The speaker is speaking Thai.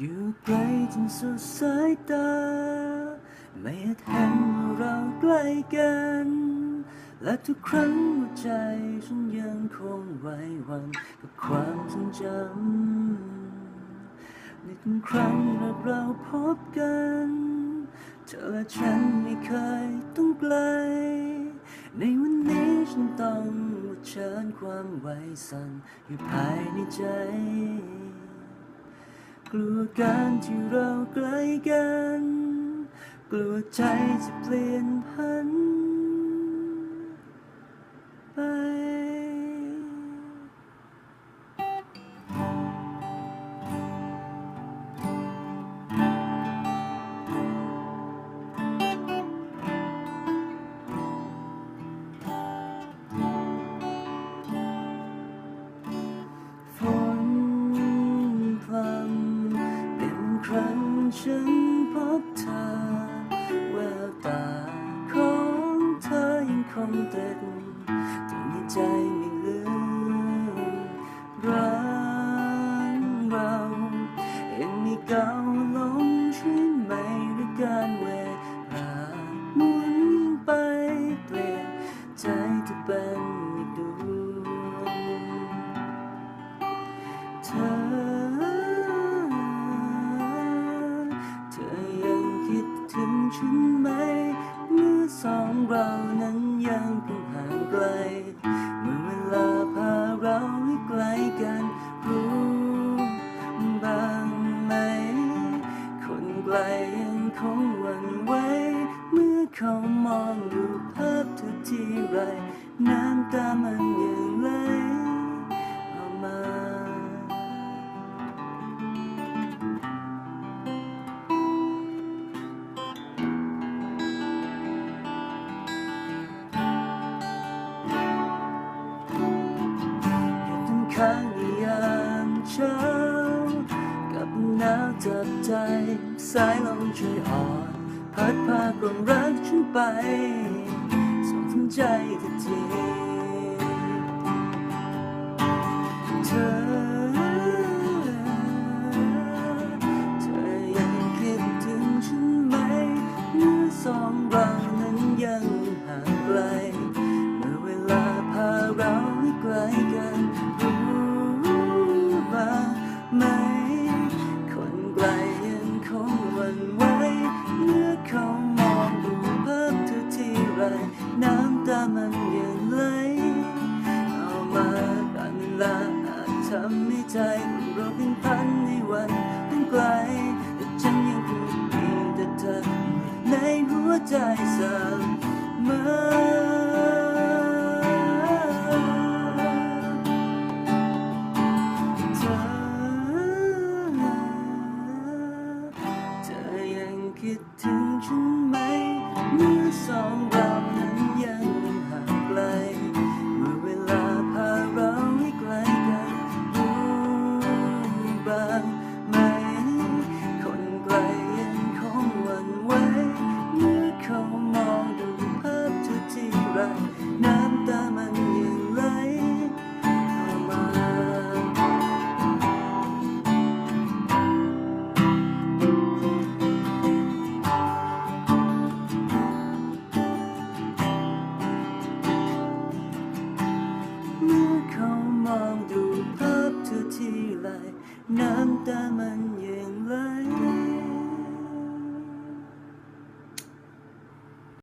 อยู่ไกลจนสุดสายตา ไม่อาจเห็นว่าเราใกล้กัน และทุกครั้งหัวใจฉันยังคงไหวหวันกับความทรงจำในทุกครั้งที่เราพบกัน เธอและฉันไม่เคยต้องไกล ในวันนี้ฉันต้องเผชิญความไหวสั่นอยู่ภายในใจ กลัวการที่เราใกล้กัน กลัวใจจะเปลี่ยนพัน ฉันพบเธอ แววตาของเธอยังคงเด็ดจนในใจไม่ลืมรักเราเองมีเก่าลงใช่ไหมหรือการเว เรานั้นยังคงห่างไกล เมื่อเวลาพาเราให้ไกลกันรู้บ้างไหม คนไกลยังคงหวั่นไหวเมื่อเขามองดูภาพเธอที่ไรน้ำตามัน ข้างอย่างเช้า กับหนาวจับใจ สายลมช่วยอ่อน พัดพากลมรักฉันไปส่งถึงใจทันที ลาอาจทำให้ใจของเราเป็นพันในวันตั้งไกล แต่ฉันยังคงมีแต่เธอในหัวใจเสมอเธอเธอยังคิดถึงฉันไหมเมื่อสอง ไหน้ำตามันยังไหล